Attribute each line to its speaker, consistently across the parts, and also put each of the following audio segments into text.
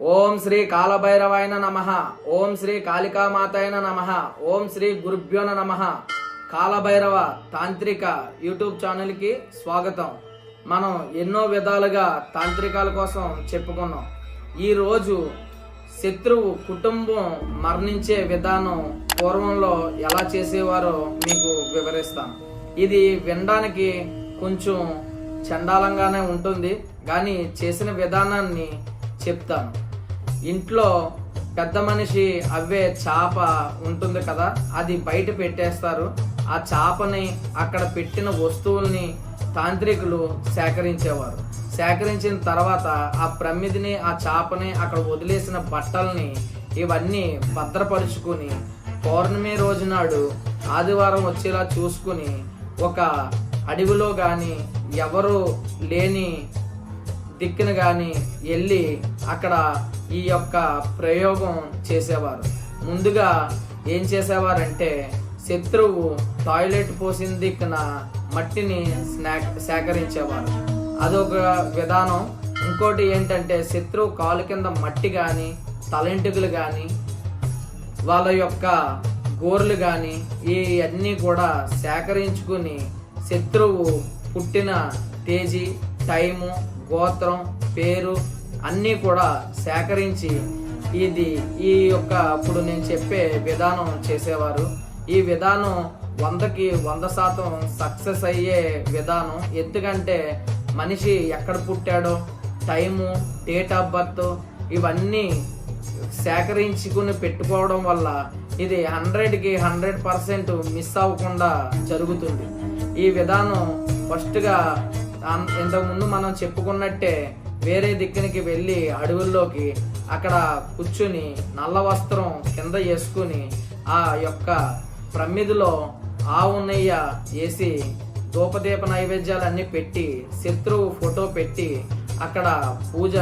Speaker 1: ఓం శ్రీ కాలభైరవాయన నమ. ఓం శ్రీ కాళికామాతైన నమ. ఓం శ్రీ గురుభ్యోన నమ. కాలభైరవ తాంత్రిక యూట్యూబ్ ఛానల్కి స్వాగతం. మనం ఎన్నో విధాలుగా తాంత్రికాల కోసం చెప్పుకున్నాం. ఈరోజు శత్రువు కుటుంబం మరణించే విధానం పూర్వంలో ఎలా చేసేవారో మీకు వివరిస్తాను ఇది వినడానికి కొంచెం చండాలంగానే ఉంటుంది కానీ చేసిన విధానాన్ని చెప్తాను. ఇంట్లో పెద్ద మనిషి అవే చాప ఉంటుంది కదా అది బయట పెట్టేస్తారు. ఆ చాపని అక్కడ పెట్టిన వస్తువుల్ని తాంత్రికులు సేకరించేవారు. సేకరించిన తర్వాత ఆ ప్రమిదిని ఆ చాపని అక్కడ వదిలేసిన బట్టల్ని ఇవన్నీ భద్రపరుచుకుని పౌర్ణమి రోజు నాడు ఆదివారం వచ్చేలా చూసుకుని ఒక అడవిలో కానీ ఎవరు లేని దిక్కున కానీ వెళ్ళి అక్కడ ఈ యొక్క ప్రయోగం చేసేవారు. ముందుగా ఏం చేసేవారంటే శత్రువు టాయిలెట్ పోసిన దిక్కున మట్టిని స్నాక్ సేకరించేవారు. అదొక విధానం. ఇంకోటి ఏంటంటే శత్రువు కాలు కింద మట్టి కానీ తలెంటుకలు కానీ వాళ్ళ యొక్క గోర్లు కానీ ఇవన్నీ కూడా సేకరించుకుని శత్రువు పుట్టిన తేజీ టైము గోత్రం పేరు అన్నీ కూడా సేకరించి ఇది ఈ యొక్క ఇప్పుడు నేను చెప్పే విధానం చేసేవారు. ఈ విధానం వందకి వంద శాతం సక్సెస్ అయ్యే విధానం. ఎందుకంటే మనిషి ఎక్కడ పుట్టాడో టైము డేట్ ఆఫ్ బర్త్ ఇవన్నీ సేకరించుకుని పెట్టుకోవడం వల్ల ఇది హండ్రెడ్కి హండ్రెడ్ పర్సెంట్ మిస్ అవ్వకుండా జరుగుతుంది. ఈ విధానం ఫస్ట్గా ఇంతకుముందు మనం చెప్పుకున్నట్టే వేరే దిక్కునికి వెళ్ళి అడవుల్లోకి అక్కడ కూర్చుని నల్ల వస్త్రం కింద వేసుకుని ఆ యొక్క ప్రమిదిలో ఆవునయ్య వేసి ధూపదీప నైవేద్యాలన్నీ పెట్టి శత్రువు ఫోటో పెట్టి అక్కడ పూజ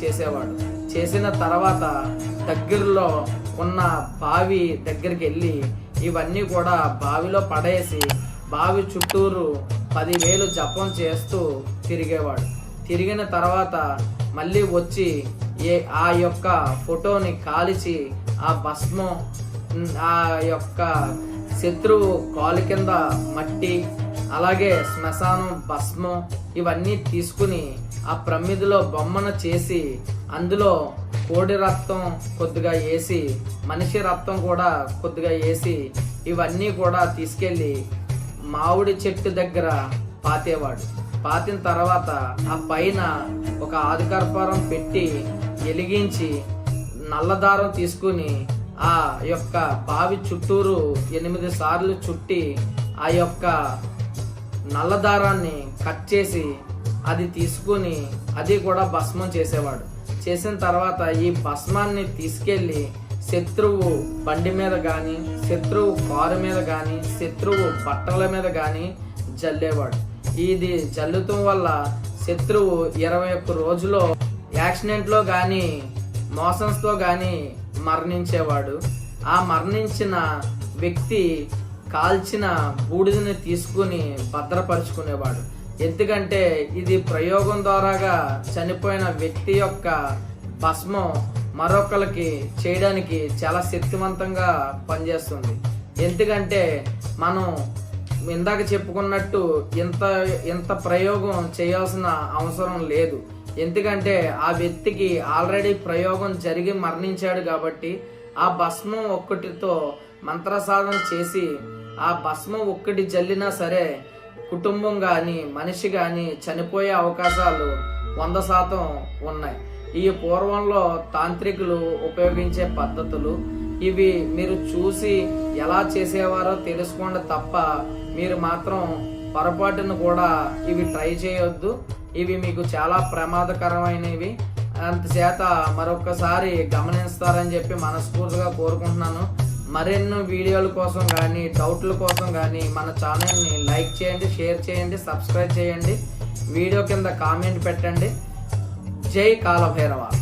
Speaker 1: చేసేవాడు. చేసిన తర్వాత దగ్గరలో ఉన్న బావి దగ్గరికి వెళ్ళి ఇవన్నీ కూడా బావిలో పడేసి బావి చుట్టూరు పదివేలు జపం చేస్తూ తిరిగేవాడు. తిరిగిన తర్వాత మళ్ళీ వచ్చి ఏ ఆ యొక్క ఫోటోని కాల్చి ఆ భస్మం ఆ యొక్క శత్రువు కాలు కింద మట్టి అలాగే శ్మశానం భస్మం ఇవన్నీ తీసుకుని ఆ ప్రమిదిలో బొమ్మను చేసి అందులో కోడి రక్తం కొద్దిగా వేసి మనిషి రక్తం కూడా కొద్దిగా వేసి ఇవన్నీ కూడా తీసుకెళ్ళి మామిడి చెట్టు దగ్గర పాతేవాడు. పాతిన తర్వాత ఆ పైన ఒక ఆదికర్పూరం పెట్టి వెలిగించి నల్లదారం తీసుకుని ఆ యొక్క బావి చుట్టూరు ఎనిమిది సార్లు చుట్టి ఆ యొక్క నల్లదారాన్ని కట్ చేసి అది తీసుకుని అది కూడా భస్మం చేసేవాడు. చేసిన తర్వాత ఈ భస్మాన్ని తీసుకెళ్ళి శత్రువు బండి మీద కానీ శత్రువు కారు మీద కానీ శత్రువు బట్టల మీద కానీ జల్లేవాడు. ఇది చల్లుతం వల్ల శత్రువు ఇరవై ఒక్క రోజులో యాక్సిడెంట్లో కానీ మోషన్స్తో కానీ మరణించేవాడు. ఆ మరణించిన వ్యక్తి కాల్చిన బూడిదని తీసుకుని భద్రపరుచుకునేవాడు. ఎందుకంటే ఇది ప్రయోగం ద్వారాగా చనిపోయిన వ్యక్తి యొక్క భస్మం మరొకరికి చేయడానికి చాలా శక్తివంతంగా పనిచేస్తుంది. ఎందుకంటే మనం ఇందాక చెప్పుకున్నట్టు ఇంత ఇంత ప్రయోగం చేయాల్సిన అవసరం లేదు. ఎందుకంటే ఆ వ్యక్తికి ఆల్రెడీ ప్రయోగం జరిగి మరణించాడు కాబట్టి ఆ భస్మం ఒక్కటితో మంత్రసాధన చేసి ఆ భస్మం ఒక్కటి జల్లినా సరే కుటుంబం కానీ మనిషి కానీ చనిపోయే అవకాశాలు వంద శాతం ఉన్నాయి. ఈ పూర్వంలో తాంత్రికులు ఉపయోగించే పద్ధతులు ఇవి మీరు చూసి ఎలా చేసేవారో తెలుసుకోండి తప్ప మీరు మాత్రం పొరపాటును కూడా ఇవి ట్రై చేయొద్దు. ఇవి మీకు చాలా ప్రమాదకరమైనవి. అంతచేత మరొకసారి గమనిస్తారని చెప్పి మనస్ఫూర్తిగా కోరుకుంటున్నాను. మరెన్నో వీడియోల కోసం కానీ డౌట్ల కోసం కానీ మన ఛానల్ని లైక్ చేయండి షేర్ చేయండి సబ్స్క్రైబ్ చేయండి. వీడియో కింద కామెంట్ పెట్టండి. జై కాలభైరవ.